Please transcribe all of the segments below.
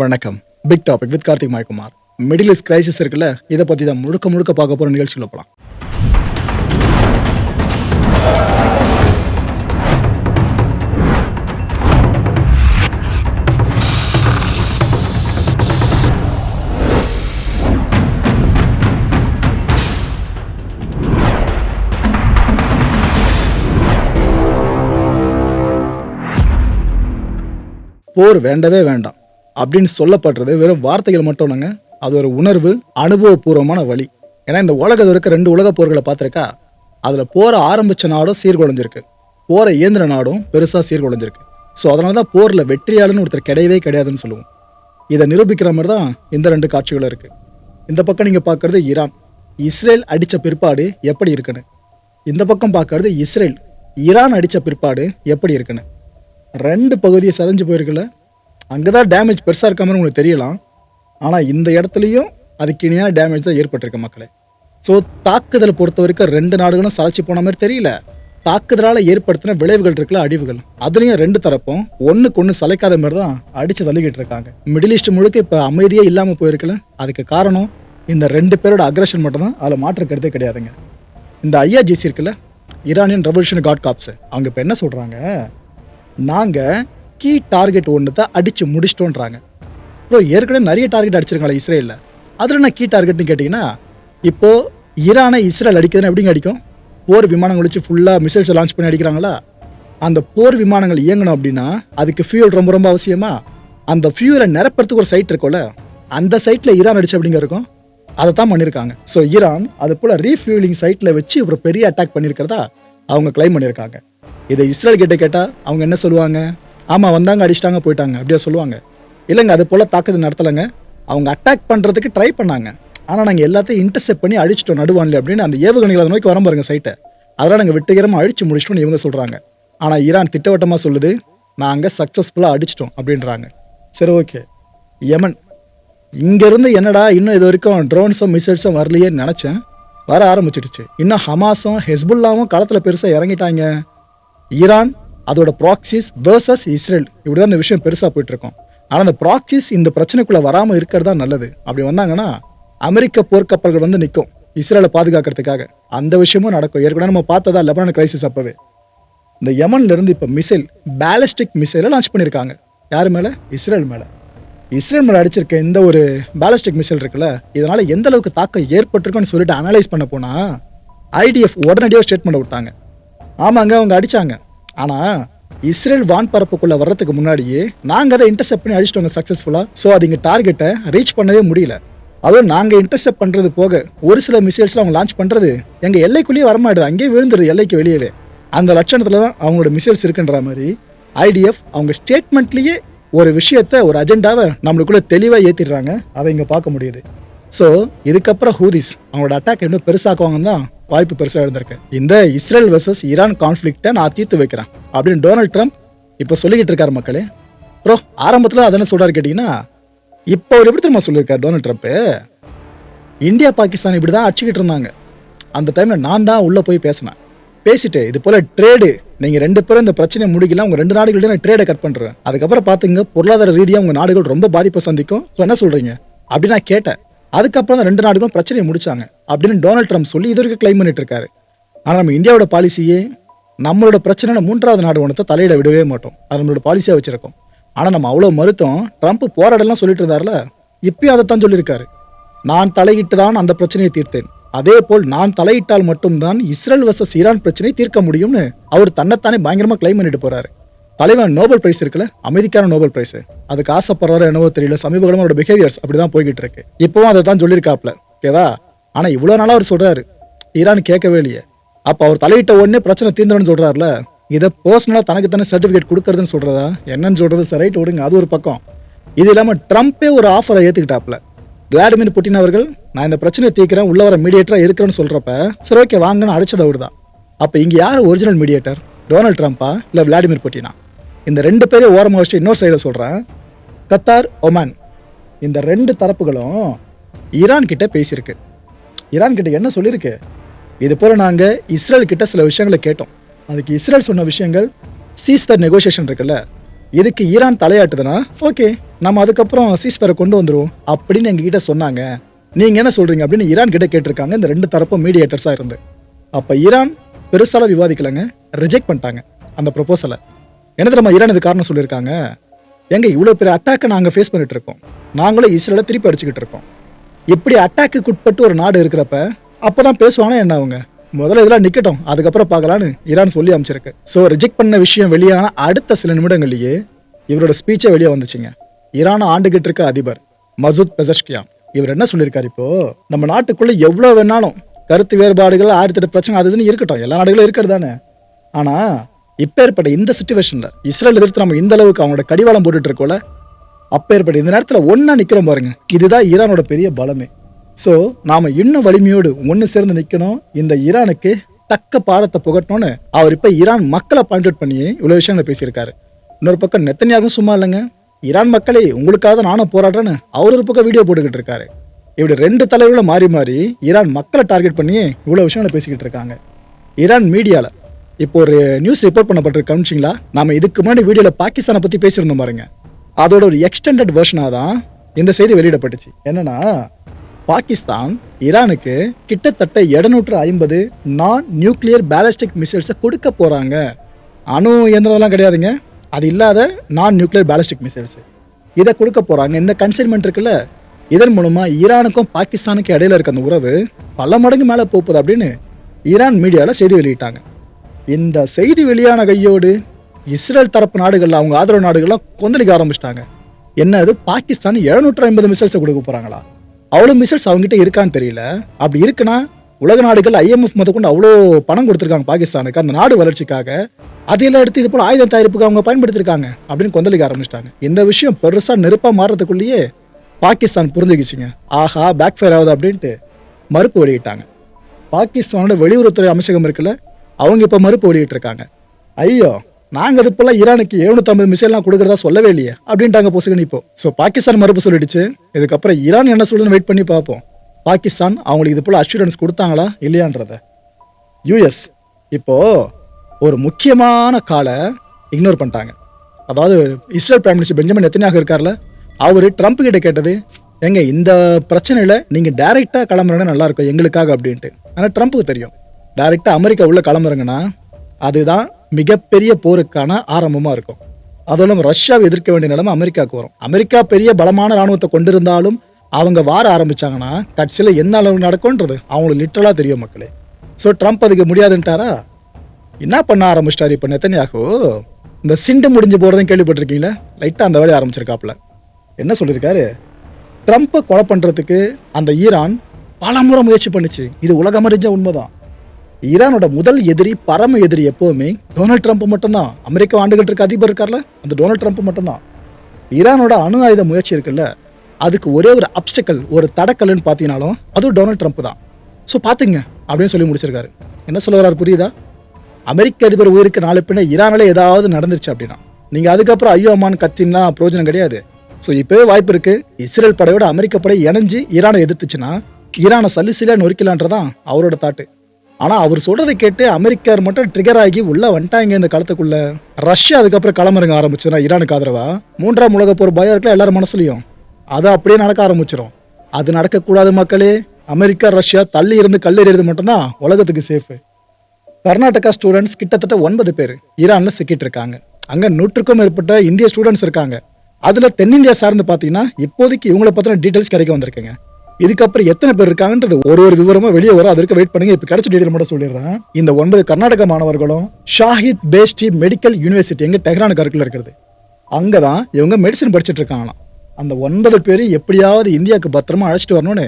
வணக்கம். Big topic with Karthik மாய்குமார். Middle east crisis இருக்குல்ல இதை பற்றி தான் முழுக்க முழுக்க பார்க்க போகிற நிகழ்ச்சியில் போகலாம் போர் வேண்டவே வேண்டாம். அப்படின்னு சொல்லப்படுறது வெறும் வார்த்தைகள் மட்டும் இல்லைங்க. அது ஒரு உணர்வு அனுபவபூர்வமான வழி. ஏன்னா இந்த உலகத்தில் இருக்க ரெண்டு உலக போர்களை பார்த்துருக்கா அதில் போகிற ஆரம்பிச்ச நாடும் சீர்குலைஞ்சிருக்கு. போகிற இயந்திர நாடும் பெருசாக சீர்குலைஞ்சிருக்கு. ஸோ அதனால தான் போரில் வெற்றியாளன்னு ஒருத்தர் கிடையவே கிடையாதுன்னு சொல்லுவோம். இதை நிரூபிக்கிற மாதிரி தான் இந்த ரெண்டு காட்சிகளும் இருக்கு. இந்த பக்கம் நீங்கள் பார்க்கறது ஈரான். இஸ்ரேல் அடித்த பிற்பாடு எப்படி இருக்குன்னு? இந்த பக்கம் பார்க்கறது இஸ்ரேல். ஈரான் அடித்த பிற்பாடு எப்படி இருக்குன்னு? ரெண்டு பகுதியை சதஞ்சு போயிருக்குல்ல? அங்கே தான் டேமேஜ் பெருசாக இருக்க மாதிரி உங்களுக்கு தெரியலாம். ஆனால் இந்த இடத்துலையும் அதுக்கு இணையான டேமேஜ் தான் ஏற்பட்டிருக்கு மக்களே. ஸோ தாக்குதலை பொறுத்த வரைக்கும் ரெண்டு நாடுகளும் சளைச்சி போன மாதிரி தெரியல. தாக்குதலால் ஏற்படுத்தின விளைவுகள் இருக்குல்ல அழிவுகள். அதுலேயும் ரெண்டு தரப்பும் ஒன்றுக்கு ஒன்று சளைக்காத மாதிரி தான் அடித்து தள்ளிக்கிட்டு இருக்காங்க. மிடில் ஈஸ்ட் முழுக்க இப்போ அமைதியே இல்லாமல் போயிருக்குல்ல அதுக்கு காரணம் இந்த ரெண்டு பேரோட அக்ரஷன் மட்டும்தான் அதில் மாற்றுக்கிறதே கிடையாதுங்க. இந்த ஐஆர்ஜிசி இருக்குல்ல ஈரானியன் ரெவல்யூஷன் காட் காப்ஸ் அவங்க இப்போ என்ன சொல்கிறாங்க நாங்கள் கீ டார்கெட் ஒன்று தான் அடித்து முடிச்சிட்டோன்றாங்க. ப்ரோ ஏற்கனவே நிறைய டார்கெட் அடிச்சிருக்காங்களே இஸ்ரேலில். அதில் என்ன கீ டார்கெட்னு கேட்டிங்கன்னா இப்போது ஈரானை இஸ்ரேல் அடிக்கிறதுன்னு எப்படிங்க அடிக்கும்? போர் விமானங்கள் வச்சு ஃபுல்லாக மிசைல்ஸை லான்ச் பண்ணி அடிக்கிறாங்களா? அந்த போர் விமானங்கள் இயங்கணும் அப்படின்னா அதுக்கு ஃபியூல் ரொம்ப ரொம்ப அவசியமா? அந்த ஃபியூலை நிரப்புறதுக்கு ஒரு சைட் இருக்கும்ல அந்த சைட்டில் ஈரான் அடிச்சு அப்படிங்க இருக்கும்? அதை தான் பண்ணியிருக்காங்க ஸோ ஈரான் அது போல் ரீஃபியூலிங் சைட்டில் வச்சு ஒரு பெரிய அட்டாக் பண்ணியிருக்கிறதா அவங்க கிளைம் பண்ணியிருக்காங்க இதை இஸ்ரேல் கிட்ட கேட்டால் அவங்க என்ன சொல்லுவாங்க? ஆமாம் வந்தாங்க அடிச்சிட்டாங்க போயிட்டாங்க அப்படியே சொல்லுவாங்க. இல்லைங்க அது போல் தாக்குதல் நடத்தலைங்க. அவங்க அட்டாக் பண்ணுறதுக்கு ட்ரை பண்ணாங்க. ஆனால் நாங்கள் எல்லாத்தையும் இன்டர்செப்ட் பண்ணி அழிச்சிட்டோம் நடுவான்ல அப்படின்னு அந்த ஏவுகணைகளை அதை நோக்கி வரம் பாருங்க சைட்டை அதெல்லாம் நாங்கள் வெற்றிகரமாக அழிச்சு முடிச்சிட்டோம்னு இவங்க சொல்கிறாங்க ஆனால் ஈரான் திட்டவட்டமாக சொல்லுது நாங்கள் சக்ஸஸ்ஃபுல்லாக அடிச்சிட்டோம் அப்படின்றாங்க. சரி ஓகே. யமன். இங்கேருந்து என்னடா இன்னும் இது வரைக்கும் ட்ரோன்ஸும் மிசைல்ஸும் வரலையேன்னு நினச்சேன். வர ஆரம்பிச்சிடுச்சு. இன்னும் ஹமாஸும் ஹெஸ்புல்லாவும் களத்தில் பெருசாக இறங்கிட்டாங்க. ஈரான் அதோட ப்ராக்சிஸ் வேர்சஸ் இஸ்ரேல் இப்படி தான் இந்த விஷயம் பெருசாக போயிட்டு இருக்கோம் ஆனால் அந்த ப்ராக்சிஸ் இந்த பிரச்சனைக்குள்ளே வராமல் இருக்கிறது தான் நல்லது. அப்படி வந்தாங்கன்னா அமெரிக்க போர்க்கப்பல்கள் வந்து நிற்கும் இஸ்ரேலை பாதுகாக்கிறதுக்காக. அந்த விஷயமும் நடக்கும். ஏற்கனவே நம்ம பார்த்ததா லெபனான் கிரைசிஸ் அப்போவே. இந்த யமன்ல இருந்து இப்போ மிசைல் பேலஸ்டிக் மிசைலை லான்ச் பண்ணியிருக்காங்க. யார் மேலே? இஸ்ரேல் மேலே. இஸ்ரேல் மேலே அடிச்சிருக்க இந்த ஒரு பேலஸ்டிக் மிசைல் இருக்குல்ல இதனால் எந்த அளவுக்கு தாக்கம் ஏற்பட்டிருக்குன்னு சொல்லிட்டு அனலைஸ் பண்ண போனால் ஐடிஎஃப் உடனடியாக ஸ்டேட்மெண்ட் விட்டாங்க. ஆமாங்க அவங்க அடித்தாங்க ஆனால் இஸ்ரேல் வான் பரப்புக்குள்ள வர்றதுக்கு முன்னாடியே நாங்கள் அதை இன்டர்செப்ட் பண்ணி அடிச்சிட்டோங்க சக்ஸஸ்ஃபுல்லாக ஸோ அது எங்கள் டார்கெட்டை ரீச் பண்ணவே முடியல. அதுவும் நாங்கள் இன்டர்செப்ட் பண்ணுறது போக ஒரு சில மிசைல்ஸ்லாம் அவங்க லான்ச் பண்ணுறது எங்கள் எல்லைக்குள்ளேயே வரமாட்டுது. அங்கேயே விழுந்துருது எல்லைக்கு வெளியவே. அந்த லட்சணத்தில் தான் அவங்களோட மிசைல்ஸ் இருக்குன்ற மாதிரி ஐடிஎஃப் அவங்க ஸ்டேட்மெண்ட்லேயே ஒரு விஷயத்த ஒரு அஜெண்டாவை நம்மளுக்குள்ளே தெளிவாக ஏற்றிடுறாங்க அதை இங்கே பார்க்க முடியுது. ஸோ இதுக்கப்புறம் ஹூதிஸ் அவங்களோட அட்டாக் இன்னும் பெருசாக்குவாங்கன்னு தான் வாய்ப்பு பெருசாக இருந்திருக்கு. இந்த இஸ்ரேல் வர்சஸ் ஈரான் கான்ஃப்ளிக்ட்டை நான் தீர்த்து வைக்கிறேன் அப்படின்னு டொனால்ட் ட்ரம்ப் இப்போ சொல்லிக்கிட்டு இருக்காரு மக்களே. ப்ரோ ஆரம்பத்தில் அதென்ன சொல்கிறார் கேட்டிங்கன்னா இப்போ அவர் எப்படி தெரியுமா சொல்லியிருக்காரு டொனால்ட் ட்ரம்ப்பு இந்தியா பாகிஸ்தான் இப்படி தான் அடிச்சுக்கிட்டு இருந்தாங்க. அந்த டைமில் நான் தான் உள்ளே போய் பேசினேன். பேசிட்டு இது போல் ட்ரேடு நீங்கள் ரெண்டு பேரும் இந்த பிரச்சனையை முடிக்கல உங்கள் ரெண்டு நாடுகள்ட்ட நான் ட்ரேடை கட் பண்ணுறேன் அதுக்கப்புறம் பார்த்துங்க பொருளாதார ரீதியாக உங்கள் நாடுகள் ரொம்ப பாதிப்பை சந்திக்கும். ஸோ என்ன சொல்கிறீங்க அப்படி நான் கேட்டேன். அதுக்கப்புறம் தான் ரெண்டு நாடுகளும் பிரச்சனையை முடிச்சாங்க. அப்படின்னு டொனால்ட் ட்ரம்ப் சொல்லி இது வரைக்கும் கிளைம் பண்ணிட்டு இருக்காரு. ஆனால் நம்ம இந்தியாவோட பாலிசியே நம்மளோட பிரச்சனை மூன்றாவது நாடு ஒன்றத்தை தலையிட விடவே மாட்டோம். அது நம்மளோட பாலிசியாக வச்சிருக்கோம். ஆனால் நம்ம அவ்வளோ மறுத்தோம். ட்ரம்ப் போராடலாம் சொல்லிட்டு இருந்தார்ல இப்பயும் அதைத்தான் சொல்லியிருக்காரு. நான் தலையிட்டு தான் அந்த பிரச்சனையை தீர்த்தேன். அதே போல் நான் தலையிட்டால் மட்டும்தான் இஸ்ரேல் வர்சஸ் ஈரான் பிரச்சனையை தீர்க்க முடியும்னு அவர் தன்னைத்தானே பயங்கரமாக கிளைம் பண்ணிட்டு போகிறாரு தலைவன் நோபல் பிரைஸ் இருக்குல்ல? அமைதிக்கான நோபல் பிரைஸ் அதுக்கு ஆசைப்படுறாரு என்னவோ தெரியல. சமீப அவரோட பிஹேவியர்ஸ் அப்படிதான் போய்கிட்டு இருக்கு. இப்பவும் அதை தான் சொல்லியிருக்காப்ல. ஓகேவா? ஆனா இவ்வளவு நாளா அவர் சொல்றாரு. ஈரான் கேட்கவே இல்லையே. அப்ப அவர் தலையிட்ட உடனே பிரச்சனை தீர்ந்தோன்னு சொல்றாருல இதை பர்சனலா தனக்கு தானே சர்டிபிகேட் கொடுக்கறதுன்னு சொல்றதா? என்னன்னு சொல்றது சரி ரைட் விடுங்க அது ஒரு பக்கம். இது இல்லாம ட்ரம்ப்பே ஒரு ஆஃபரை ஏத்துக்கிட்டாப்ல. விளாடிமிர் புட்டின் அவர்கள் நான் இந்த பிரச்சனையை தீர்க்கிறேன். உள்ள வர மீடியேட்டரா இருக்கிறேன்னு சொல்றப்ப சரி ஓகே வாங்கன்னு அடிச்சது அவர் தான் அப்ப இங்க யார் ஒரிஜினல் மீடியேட்டர் டொனால்ட் ட்ரம்ப்பா இல்ல விளாடிமிர் புட்டினா? இந்த ரெண்டு பேரையும் ஓரமாக வச்சுட்டு இன்னொரு சைடில் சொல்கிறேன் கத்தார் ஒமான். இந்த ரெண்டு தரப்புகளும் ஈரான் கிட்ட பேசியிருக்கு. ஈரான் கிட்ட என்ன சொல்லியிருக்கு? இது போல் நாங்கள் இஸ்ரேல் கிட்ட சில விஷயங்களை கேட்டோம். அதுக்கு இஸ்ரேல் சொன்ன விஷயங்கள் சீஸ்பர் நெகோசியேஷன் இருக்குல்ல இதுக்கு ஈரான் தலையாட்டுதுன்னா ஓகே நம்ம அதுக்கப்புறம் சீஸ்பரை கொண்டு வந்துருவோம் அப்படின்னு எங்ககிட்ட சொன்னாங்க. நீங்கள் என்ன சொல்கிறீங்க அப்படின்னு ஈரான் கிட்ட கேட்டிருக்காங்க. இந்த ரெண்டு தரப்பும் மீடியேட்டர்ஸாக இருந்து. அப்போ ஈரான் பெருசால விவாதிக்கலைங்க ரிஜெக்ட் பண்ணிட்டாங்க அந்த ப்ரொபோசலை என்ன தெரியுமா ஈரான் இது காரணம் சொல்லியிருக்காங்க? எங்க இவ்வளோ பெரிய அட்டாக்கை நாங்கள் ஃபேஸ் பண்ணிட்டு இருக்கோம் நாங்களும் இஸ்ரேலை திருப்பி அடிச்சுக்கிட்டு இருக்கோம். இப்படி அட்டாக்குக்கு உட்பட்டு ஒரு நாடு இருக்கிறப்ப அப்போ தான் பேசுவானா என்ன அவங்க? முதல்ல இதெல்லாம் நிற்கட்டும் அதுக்கப்புறம் பார்க்கலான்னு ஈரான் சொல்லி அமைச்சிருக்கு. ஸோ ரிஜெக்ட் பண்ண விஷயம் வெளியான அடுத்த சில நிமிடங்கள்லேயே இவரோட ஸ்பீச்சே வெளியே வந்துச்சுங்க. ஈரானை ஆண்டுகிட்டு இருக்க அதிபர் மசூத் பெசஷ்கியான் இவர் என்ன சொல்லியிருக்காரு இப்போ? நம்ம நாட்டுக்குள்ள எவ்வளோ வேணாலும் கருத்து வேறுபாடுகள் ஆயிரத்தி எட்டு பிரச்சனை அது இதுன்னு இருக்கட்டும். எல்லா நாடுகளும் இருக்கிறது தானே. ஆனால் இப்பேற்பட்ட இந்த சுச்சுவேஷனில் இஸ்ரேல் எதிர்த்து நம்ம இந்த அளவுக்கு அவங்களோட கடிவாளம் போட்டுட்டு இருக்கோம்ல அப்பேற்பட்ட இந்த நேரத்தில் ஒன்றா நிற்கிறோம் பாருங்க. இதுதான் ஈரானோட பெரிய பலமே. ஸோ நாம் இன்னும் வலிமையோடு ஒன்று சேர்ந்து நிற்கணும் இந்த ஈரானுக்கு தக்க பாடத்தை புகட்டணும்னு அவர் இப்போ ஈரான் மக்களை பாயிண்ட் அவுட் பண்ணி இவ்வளோ விஷயங்களை பேசியிருக்காரு. இன்னொரு பக்கம் நெத்தனியாகவும் சும்மா இல்லைங்க. ஈரான் மக்களே உங்களுக்காக தான் நானும் போராடுறேன்னு அவர் ஒரு பக்கம் வீடியோ போட்டுக்கிட்டு இருக்காரு. இப்படி ரெண்டு தலைவர்களும் மாறி மாறி ஈரான் மக்களை டார்கெட் பண்ணி இவ்வளோ விஷயங்களை பேசிக்கிட்டு இருக்காங்க. ஈரான் மீடியாவில் இப்போ ஒரு நியூஸ் ரிப்போர்ட் பண்ணப்பட்டிருக்கு கவனிச்சிங்களா? நாம இதுக்கு முன்னாடி வீடியோவில் பாகிஸ்தானை பற்றி பேசியிருந்தோம் பாருங்க. அதோட ஒரு எக்ஸ்டெண்டட் வேர்ஷனாக தான் இந்த செய்தி வெளியிடப்பட்டுச்சு. என்னன்னா பாகிஸ்தான் ஈரானுக்கு கிட்டத்தட்ட 750 ஐம்பது நான் நியூக்ளியர் பேலஸ்டிக் மிசைல்ஸை கொடுக்க போகிறாங்க அணு இயந்திரம்லாம் கிடையாதுங்க. அது இல்லாத நான் நியூக்ளியர் பேலஸ்டிக் மிசைல்ஸ் இதை கொடுக்க போகிறாங்க இந்த கன்சைன்மெண்ட் இருக்குல்ல இதன் மூலமாக ஈரானுக்கும் பாகிஸ்தானுக்கும் இடையில இருக்க அந்த உறவு பல மடங்கு மேலே போகுது அப்படின்னு ஈரான் மீடியாவில் செய்தி வெளியிட்டாங்க. இந்த செய்தி வெளியான கையோடு இஸ்ரேல் தரப்பு நாடுகள் அவங்க ஆதரவு நாடுகள்லாம் கொந்தளிக்க ஆரம்பிச்சிட்டாங்க. என்ன அது பாகிஸ்தான் எழுநூற்று ஐம்பது மிசைல்ஸை கொடுக்க போகிறாங்களா அவ்வளோ மிசைல்ஸ் அவங்ககிட்ட இருக்கான்னு தெரியல. அப்படி இருக்குன்னா உலக நாடுகள் ஐஎம்எஃப் முதற்கொண்டு அவ்வளோ பணம் கொடுத்துருக்காங்க பாகிஸ்தானுக்கு. அந்த நாடு வளர்ச்சிக்காக அதையெல்லாம் எடுத்து இது போல் ஆயுத தயாரிப்புக்கு அவங்க பயன்படுத்திருக்காங்க அப்படின்னு கொந்தளிக்க ஆரம்பிச்சிட்டாங்க. இந்த விஷயம் பெருசாக நெருப்பாக மாறுறதுக்குள்ளேயே பாகிஸ்தான் புரிஞ்சுக்கிச்சுங்க. ஆஹா பேக் ஃபயர் ஆகுது அப்படின்ட்டு மறுப்பு வெளியிட்டாங்க. பாகிஸ்தானோட வெளியுறவுத்துறை அமைச்சகம் இருக்குல்ல அவங்க இப்போ மறுப்பு வெளியிட்டு இருக்காங்க ஐயோ நாங்கள் அது போல ஈரானுக்கு எழுநூத்தம்பது மிசைல்லாம் கொடுக்குறதா சொல்லவே இல்லையே அப்படின்ட்டாங்க பொசுகன் இப்போ. ஸோ பாகிஸ்தான் மறுப்பு சொல்லிடுச்சு. இதுக்கப்புறம் ஈரான் என்ன சொல்லுதுன்னு வெயிட் பண்ணி பார்ப்போம். பாகிஸ்தான் அவங்களுக்கு இது போல் அஷூரன்ஸ் கொடுத்தாங்களா இல்லையான்றத. யூஎஸ் இப்போ ஒரு முக்கியமான காலை இக்னோர் பண்ணிட்டாங்க. அதாவது இஸ்ரேல் பிரைம் மினிஸ்டர் பெஞ்சமின் எத்தனையாக இருக்கார்ல அவர் ட்ரம்ப் கிட்ட கேட்டது எங்க இந்த பிரச்சனையில் நீங்கள் டைரெக்டாக கிளம்புறேன்னா நல்லா இருக்கும் எங்களுக்காக அப்படின்ட்டு. ஆனால் ட்ரம்ப்புக்கு தெரியும். டைரெக்டாக அமெரிக்கா உள்ள கிளம்புறங்கன்னா அதுதான் மிகப்பெரிய போருக்கான ஆரம்பமாக இருக்கும். அதோட நம்ம ரஷ்யாவை எதிர்க்க வேண்டிய நிலைமை அமெரிக்காவுக்கு வரும். அமெரிக்கா பெரிய பலமான ராணுவத்தை கொண்டிருந்தாலும் அவங்க வார ஆரம்பிச்சாங்கன்னா கட்சியில் என்ன அளவு நடக்கும்ன்றது அவங்களுக்கு லிட்டரலாக தெரியும் மக்களே. ஸோ ட்ரம்ப் அதுக்கு முடியாதுன்ட்டாரா? என்ன பண்ண ஆரம்பிச்சிட்டாரு இப்போ நெத்தனியாகோ? இந்த சிண்டு முடிஞ்சு போகிறதும் கேள்விப்பட்டிருக்கீங்களா? லைட்டாக அந்த வேலையை ஆரம்பிச்சிருக்காப்புல. என்ன சொல்லியிருக்காரு? ட்ரம்ப்பை கொலை பண்ணுறதுக்கு அந்த ஈரான் பல முறை முயற்சி பண்ணுச்சு. இது உலகம் அறிஞ்ச உண்மைதான். ஈரானோட முதல் எதிரி பரம எதிரி எப்போவுமே டொனால்ட் ட்ரம்ப் மட்டும்தான். அமெரிக்கா ஆண்டுகிட்டு இருக்க அதிபர் இருக்கார்ல அந்த டொனால்ட் ட்ரம்ப் மட்டும்தான். ஈரானோட அணு ஆயுத முயற்சி இருக்குல்ல அதுக்கு ஒரே ஒரு அப்டக்கல் ஒரு தடக்கல்னு பார்த்தீங்கனாலும் அதுவும் டொனால்ட் ட்ரம்ப் தான். ஸோ பார்த்துங்க அப்படின்னு சொல்லி முடிச்சிருக்காரு. என்ன சொல்ல வர்றாரு புரியுதா? அமெரிக்க அதிபர் உயிருக்கு நாலு பின்ன ஈரானில் ஏதாவது நடந்துருச்சு அப்படின்னா நீங்கள் அதுக்கப்புறம் ஐயோ அம்மான்னு கத்தின்னா பிரயோஜனம் கிடையாது. ஸோ இப்போவே வாய்ப்பு இருக்குது இஸ்ரேல் படையோட அமெரிக்க படை இணைஞ்சு ஈரானை எதிர்த்துச்சுன்னா ஈரானை சல்லிசில நொறுக்கலான்றதான் அவரோட தாட்டு ஆனால் அவர் சொல்கிறத கேட்டு அமெரிக்கர் மட்டும் ட்ரிகர் ஆகி உள்ளே வந்துட்டாங்க இந்த காலத்துக்குள்ளே. ரஷ்யா அதுக்கப்புறம் களமிறங்க ஆரம்பிச்சுன்னா ஈரானுக்கு ஆதரவா? மூன்றாம் உலக போர் பயம் இருக்கல எல்லாரும் மனசுலையும். அது அப்படியே நடக்க ஆரம்பிச்சிடும் அது நடக்கக்கூடாது மக்களே. அமெரிக்கா ரஷ்யா தள்ளி இருந்து கல்லெறியது மட்டும்தான் உலகத்துக்கு சேஃபு கர்நாடகா ஸ்டூடெண்ட்ஸ் கிட்டத்தட்ட ஒன்பது பேர் ஈரானில் சிக்கிட்டு இருக்காங்க. அங்கே நூற்றுக்கும் மேற்பட்ட இந்திய ஸ்டூடெண்ட்ஸ் இருக்காங்க. அதில் தென்னிந்தியா சார்ந்து பார்த்தீங்கன்னா இப்போதைக்கு இவங்கள பற்றின டீட்டெயில்ஸ் கிடைக்க வந்திருக்குங்க. இதுக்கப்புறம் எத்தனை பேர் இருக்காங்கன்றது ஒரு ஒரு விவரமா வெளியே வரும் அதற்கு வெயிட் பண்ணுங்க. இப்ப கிடைச்ச டீடைல் மட்டும் சொல்லிடுறேன். இந்த ஒன்பது கர்நாடக மாணவர்களும் ஷாஹித் பேஸ்டி மெடிக்கல் யூனிவர்சிட்டி எங்க டெஹ்ரான் கருக்கில் இருக்கிறது. அங்கதான் இவங்க மெடிசன் படிச்சுட்டு இருக்காங்களாம். அந்த ஒன்பது பேர் எப்படியாவது இந்தியாவுக்கு பத்திரமா அழைச்சிட்டு வரணும்னு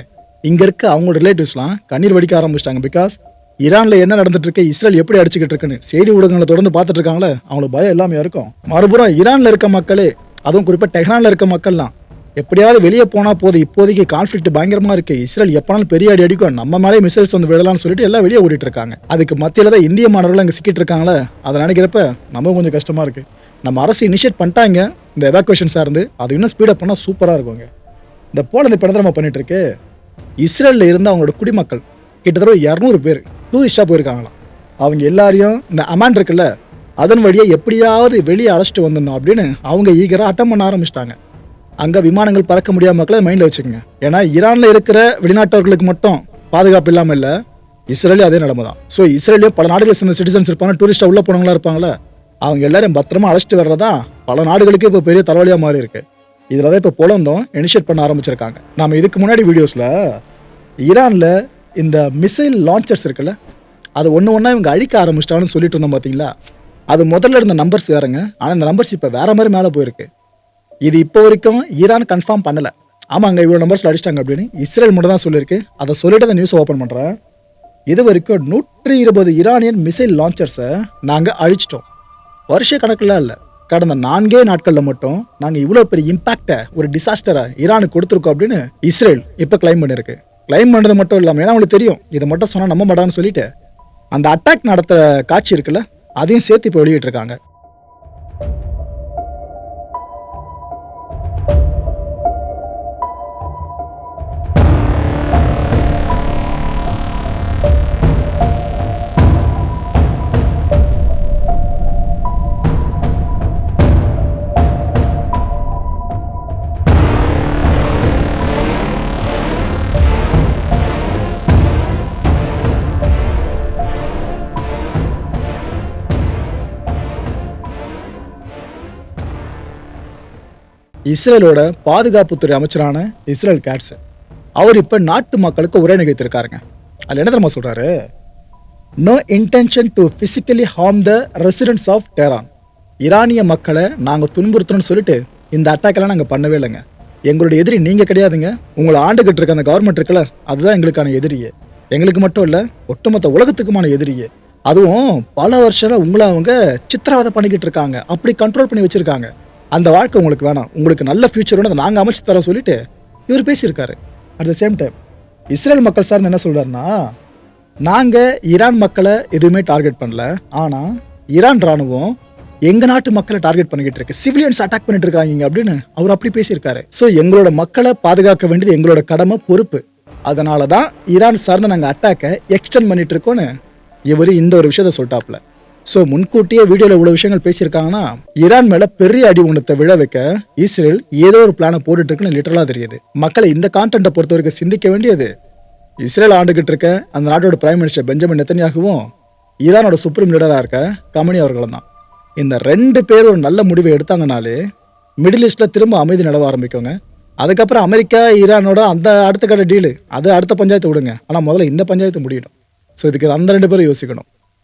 இங்க இருக்க அவங்களோட ரிலேட்டிவ்ஸ்லாம் கண்ணீர் வடிக்க ஆரம்பிச்சிட்டாங்க. பிகாஸ் ஈரான்ல என்ன நடந்துட்டு இருக்கு இஸ்ரேல் எப்படி அடிச்சுக்கிட்டு இருக்குன்னு செய்தி ஊடகங்களை தொடர்ந்து பார்த்துட்டு இருக்காங்களே அவங்களுக்கு பயம் எல்லாமே இருக்கும். மறுபுறம் ஈரான்ல இருக்க மக்களே அதுவும் குறிப்பா டெஹ்ரான்ல இருக்க மக்கள்லாம் எப்படியாவது வெளியே போனால் போதும். இப்போதைக்கு கான்ஃபிளிக்ட் பயங்கரமாக இருக்குது இஸ்ரேல் எப்போனாலும் பெரிய அடி அடிக்கும். நம்ம மேலே மிசைல்ஸ் வந்து விடலாம்னு சொல்லிட்டு எல்லாம் வெளியே ஓடிட்டு இருக்காங்க. அதுக்கு மத்தியில் தான் இந்திய மாணவர்கள் அங்கே சிக்கிட்டு இருக்காங்களே? அதை நினைக்கிறப்ப நம்ம கொஞ்சம் கஷ்டமாக இருக்குது நம்ம அரசு இனிஷியேட் பண்ணிட்டாங்க. இந்த எவாக்குவேஷன் சார்ந்து. அது இன்னும் ஸ்பீடப் பண்ணால் சூப்பராக இருக்குங்க. இந்த போலந்து இந்த படத்தை நம்ம பண்ணிட்டு இஸ்ரேலில் இருந்து அவங்களோட குடிமக்கள் கிட்டத்தட்ட இரநூறு பேர் டூரிஸ்டாக போயிருக்காங்களாம். அவங்க எல்லாரையும் இந்த அமாண்ட் இருக்குல்ல அதன் வழியாக எப்படியாவது வெளியே அழைச்சிட்டு வந்துடணும் அப்படின்னு அவங்க ஈகராக அட்டம் பண்ண ஆரம்பிச்சிட்டாங்க. அங்கே விமானங்கள் பறக்க முடியாம மக்களை மைண்டில் வச்சுக்கோங்க. ஏன்னா ஈரானில் இருக்கிற வெளிநாட்டவர்களுக்கு மட்டும் பாதுகாப்பு இல்லாமல் இல்லை இஸ்ரேலே அதே நிலைமை தான். ஸோ இஸ்ரேலையும் பல நாடுகளை சேர்ந்த சிட்டிசன்ஸ் இருப்பாங்க டூரிஸ்ட்டாக உள்ள போனவங்களா இருப்பாங்களே அவங்க எல்லாரும் பத்திரமா அழைச்சிட்டு வர்றதா பல நாடுகளுக்கு இப்போ பெரிய தலைவலியாக மாறி இருக்கு. இதில் தான் இப்போ புலந்தும் இனிஷியேட் பண்ண ஆரம்பிச்சிருக்காங்க. நம்ம இதுக்கு முன்னாடி வீடியோஸில் ஈரானில் இந்த மிசைல் லான்ச்சர்ஸ் இருக்குல்ல அது ஒன்று ஒன்றா இவங்க அழிக்க ஆரம்பிச்சிட்டான்னு சொல்லிட்டு இருந்தோம் பார்த்தீங்களா அது முதல்ல இருந்த நம்பர்ஸ் வேறங்க. ஆனால் இந்த நம்பர்ஸ் இப்போ வேற மாதிரி மேலே போயிருக்கு. இது இப்போ வரைக்கும் ஈரான் கன்ஃபார்ம் பண்ணல. ஆமாங்க இவ்வளோ நம்பர்ஸில் அடிச்சிட்டாங்க அப்படின்னு இஸ்ரேல் மட்டும் தான் சொல்லியிருக்கு. அதை சொல்லிட்டு அந்த நியூஸ் ஓப்பன் பண்ணுறேன் இது வரைக்கும் நூற்றி இருபது ஈரானியன் மிசைல் லான்ச்சர்ஸை நாங்கள் அழிச்சிட்டோம். வருஷ கணக்கில் இல்லை. கடந்த நான்கே நாட்களில் மட்டும் நாங்கள் இவ்வளோ பெரிய இம்பாக்டை ஒரு டிசாஸ்டரை ஈரானுக்கு கொடுத்துருக்கோம் அப்படின்னு இஸ்ரேல் இப்போ கிளைம் பண்ணியிருக்கு. கிளைம் பண்ணது மட்டும் இல்லாமல் ஏன்னா அவங்களுக்கு தெரியும் இதை மட்டும் சொன்னால் நம்ப மாட்டான்னு சொல்லிட்டு அந்த அட்டாக் நடத்துகிற காட்சி இருக்குல்ல அதையும் சேர்த்து இப்போ வெளியிட்டிருக்காங்க. இஸ்ரேலோட பாதுகாப்புத்துறை அமைச்சரான இஸ்ரேல் கேட்ஸ். அவர் இப்போ நாட்டு மக்களுக்கு உரை நிகழ்த்திருக்காருங்க அதில் என்ன தெரியுமா சொல்கிறாரு no intention to physically harm the residents of Tehran ஈரானிய மக்களை நாங்கள் துன்புறுத்தணும்னு சொல்லிட்டு இந்த அட்டாக்கெல்லாம் நாங்கள் பண்ணவே இல்லைங்க. எங்களுடைய எதிரி நீங்கள் கிடையாதுங்க. உங்களை ஆண்டுகிட்டு இருக்க அந்த கவர்மெண்ட் இருக்குல்ல அதுதான் எங்களுக்கான எதிரியே. எங்களுக்கு மட்டும் இல்லை ஒட்டுமொத்த உலகத்துக்குமான எதிரியே. அதுவும் பல வருஷம் உங்களை அவங்க சித்திரவதை பண்ணிக்கிட்டு இருக்காங்க. அப்படி கண்ட்ரோல் பண்ணி வச்சுருக்காங்க. அந்த வாழ்க்கை உங்களுக்கு வேணாம். உங்களுக்கு நல்ல ஃபியூச்சர் வேணும் அதை நாங்கள் அமைச்சு தரோம் சொல்லிட்டு இவர் பேசியிருக்காரு. At the same time Israel மக்கள் சார்ந்து என்ன சொல்கிறாருன்னா நாங்கள் ஈரான் மக்களை எதுவுமே டார்கெட் பண்ணல. ஆனால் ஈரான் ராணுவம் எங்கள் நாட்டு மக்களை டார்கெட் பண்ணிக்கிட்டு இருக்கு. சிவிலியன்ஸ் அட்டாக் பண்ணிட்டு இருக்காங்க அப்படின்னு அவர் அப்படி பேசியிருக்காரு. ஸோ எங்களோட மக்களை பாதுகாக்க வேண்டியது எங்களோட கடமை பொறுப்பு. அதனால தான் ஈரான் சார்ந்த நாங்கள் அட்டாக்கை எக்ஸ்டெண்ட் பண்ணிட்டு இருக்கோன்னு இவர் இந்த ஒரு விஷயத்த சொல்லிட்டாப்ல ஸோ முன்கூட்டியே வீடியோவில் இவ்வளோ விஷயங்கள் பேசியிருக்காங்கன்னா ஈரான் மேலே பெரிய அடி ஒன்றத்தை விழ வைக்க இஸ்ரேல் ஏதோ ஒரு பிளானை போட்டுட்டு இருக்குன்னு லிட்டரலாக தெரியுது. மக்களை இந்த கான்டென்ட்டை பொறுத்த வரைக்கும் சிந்திக்க வேண்டியது இஸ்ரேல் ஆண்டுகிட்டு இருக்க அந்த நாட்டோட பிரைம் மினிஸ்டர் பெஞ்சமின் நெத்தனியாகவும் ஈரானோட சுப்ரீம் லீடராக இருக்க கமனி அவர்களும் தான். இந்த ரெண்டு பேர் ஒரு நல்ல முடிவை எடுத்தாங்கனாலே மிடில் ஈஸ்டில் திரும்ப அமைதி நிலவ ஆரம்பிக்குங்க. அதுக்கப்புறம் அமெரிக்கா ஈரானோட அந்த அடுத்த கட்ட டீலு அது அடுத்த பஞ்சாயத்து விடுங்க. ஆனால் முதல்ல இந்த பஞ்சாயத்து முடியணும். ஸோ இதுக்கு அந்த ரெண்டு பேரும் யோசிக்கணும்.